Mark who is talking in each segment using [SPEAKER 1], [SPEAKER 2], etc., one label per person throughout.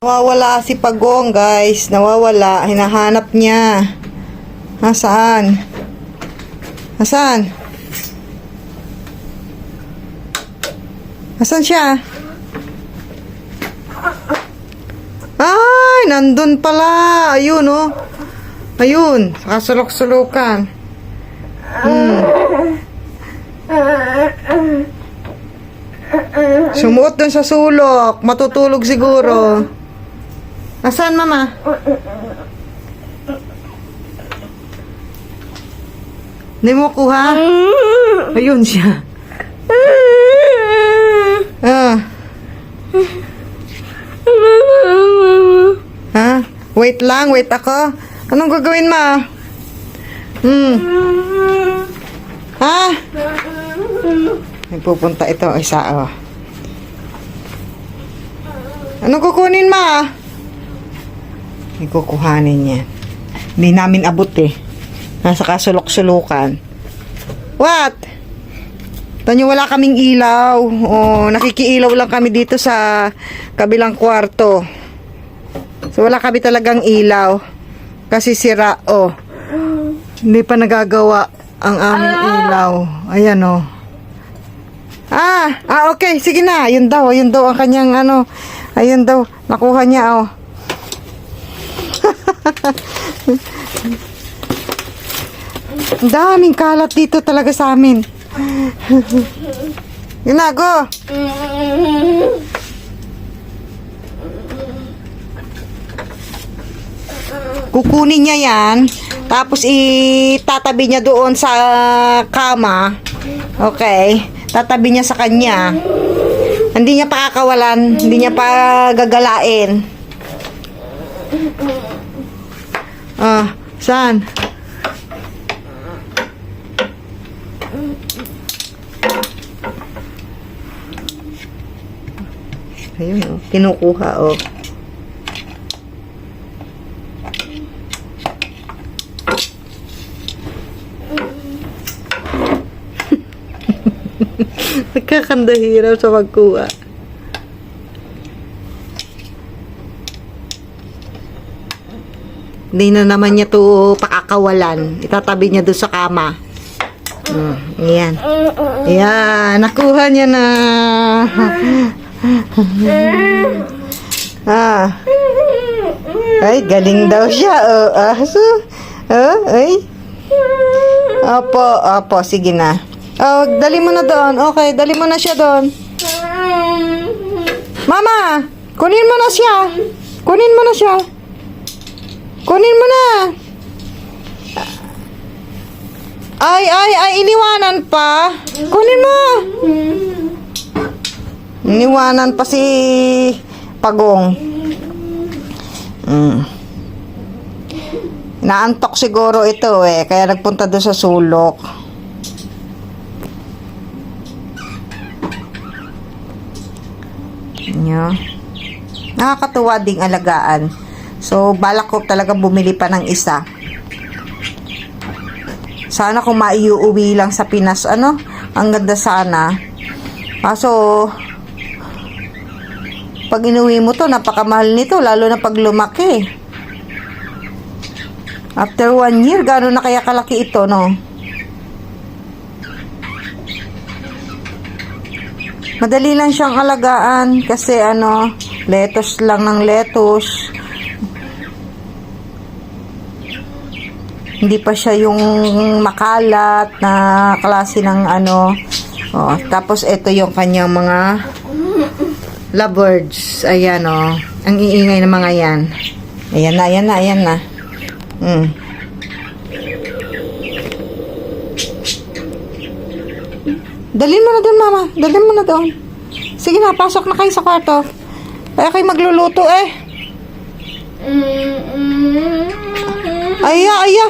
[SPEAKER 1] Nawawala si Pagong, guys. Nawawala. Hinahanap niya. Nasaan? Nasaan? Nasaan siya? Ay, nandun pala. Ayun, oh. Ayun, kasulok-sulukan. Hmm. Sumuot dun sa sulok. Matutulog siguro. Nasaan, mama? Hindi mo kuha? Ayun siya. Ah. Ha? Wait lang, wait ako. Anong gagawin mo? Hmm. Ha? May pupunta ito, isa, oh. Anong kukunin mo? May kukuhanin yan. Hindi namin abot eh. Nasa kasulok-sulukan. What? Tanyo wala kaming ilaw. O, nakikiilaw lang kami dito sa kabilang kwarto. So wala kami talagang ilaw. Kasi sira, oh. Hindi pa nagagawa ang aming ilaw. Ayan, oh. Ah, ah, okay. Sige na. Yun daw. Yun daw ang kanyang ano. Ayun daw. Nakuha niya, oh. Daming kalat dito talaga sa amin. Yun na, go. Kukunin niya yan. Tapos itatabi niya doon sa kama. Okay. Tatabi niya sa kanya. Hindi niya pakakawalan. Hindi niya pa gagalain. Ah, saan? Ayun, oh. Kinukuha, oh. Nagkakandahiraw sa magkuha. Hindi na naman niya to pakakawalan. Itatabi niya doon sa kama. Mm, ayan. Ayan, nakuha niya na. ah. Ay, galing daw siya. Oh, ah, so, oh, ay. Opo, opo, sige na. Oh, dali mo na doon. Okay, dali mo na siya doon. Mama, kunin mo na siya. Kunin mo na siya. Kunin mo na. Ay, ay, ay, iniwanan pa. Kunin mo. Iniwanan pa si Pagong. Mm. Naantok siguro ito eh, kaya nagpunta doon sa sulok. Nyo. Nakakatuwa ding alagaan. So, balak ko talaga bumili pa ng isa. Sana kung maiuwi lang sa Pinas, ano? Ang ganda sana. Kaso, pag inuwi mo to, napakamahal nito, lalo na pag lumaki. After one year, gano'n na kaya kalaki ito, no? Madali lang siyang alagaan kasi ano, lettuce lang ng lettuce. Hindi pa siya yung makalat na klase ng ano. Oh, tapos ito yung kanyang mga lovebirds. Ayan oh. Ang iingay ng mga yan. Ayan na, ayan na, ayan na. Mm. Dalhin mo na doon, mama. Dalhin mo na doon. Sige na, pasok na kayo sa kwarto. Kaya kayo magluluto eh. Aya, aya.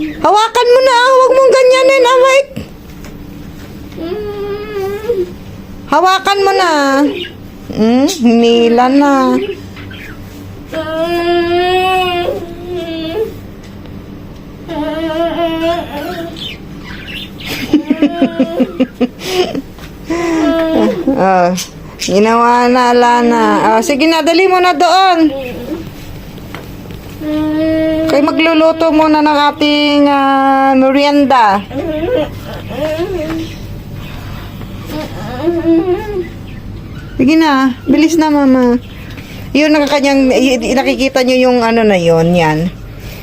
[SPEAKER 1] Hawakan mo na. Huwag mong ganyanin, away. Hawakan mo na. Hmm, nila na. Ah, Ginawa na, Lana. Oh, sige na, dali mo na doon. Kay magluluto muna ng ating ah, merienda. Sige na, bilis na mama. Yun nakakanyang, nakikita nyo yung ano na yon yan.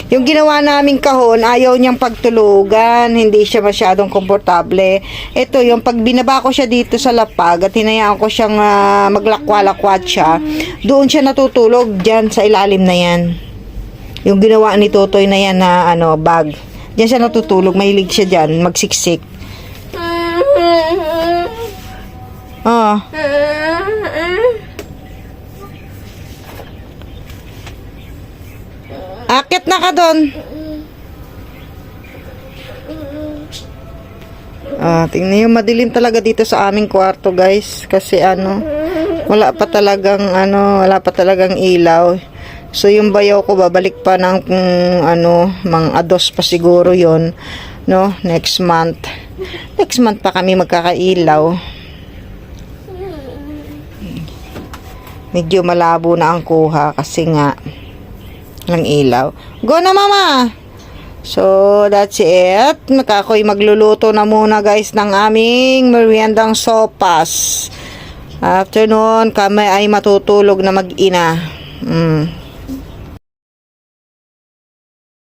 [SPEAKER 1] Yung ginawa naming kahon, ayaw niyang pagtulugan, hindi siya masyadong komportable. Ito, yung pag binaba ko siya dito sa lapag at hinayaan ko siyang ah, maglakwa-lakwat siya, doon siya natutulog dyan sa ilalim na yan. Yung ginawa ni Totoy na yan na ano, bag. Diyan siya natutulog, mahilig siya dyan, magsiksik. Oh, akit na ka doon. Ah, tingnan yung madilim talaga dito sa aming kwarto, guys. Kasi ano, wala pa talagang ano, wala pa talagang ilaw. So yung bayaw ko babalik pa ng mm, ano, mga ados pa siguro 'yon, no, next month. Next month pa kami magkakailaw. Medyo malabo na ang kuha kasi nga ng ilaw. Go na mama! So, that's it. Makakoy magluluto na muna guys ng aming meriendang sopas. After nun, kami ay matutulog na mag-ina. Mm.